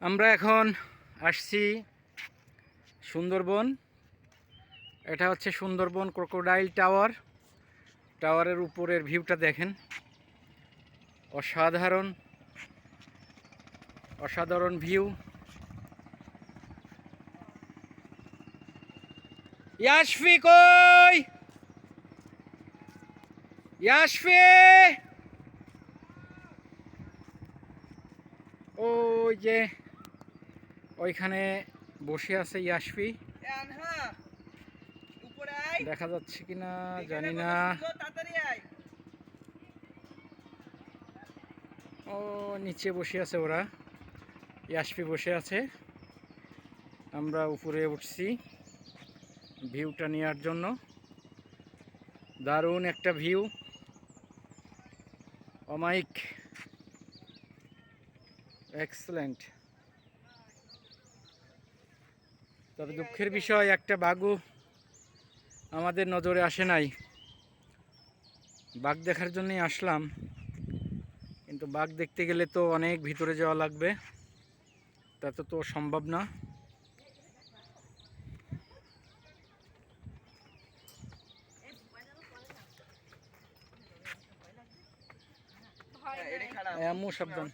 আমরা এখন আসছি সুন্দরবন। এটা হচ্ছে সুন্দরবন ক্রোকোডাইল টাওয়ার। টাওয়ারের উপরের ভিউটা দেখেন। অসাধারণ অসাধারণ ভিউ। ইয়াশফি কই? ইয়াশফি! ওই যে ওইখানে বসে আছে আয়। দেখা যাচ্ছে কিনা জানি না। ও নিচে বসে আছে ওরা। ইয়াশফি বসে আছে। আমরা উপরে উঠছি ভিউটা নেওয়ার জন্য। দারুণ একটা ভিউ। অমাইক এক্সেলেন্ট। তবে দুঃখের বিষয় একটা বাঘও আমাদের নজরে আসে নাই। বাঘ দেখার জন্যই আসলাম কিন্তু বাঘ দেখতে গেলে তো অনেক ভিতরে যাওয়া লাগবে তাতে তো সম্ভব না। এমন সাবধান।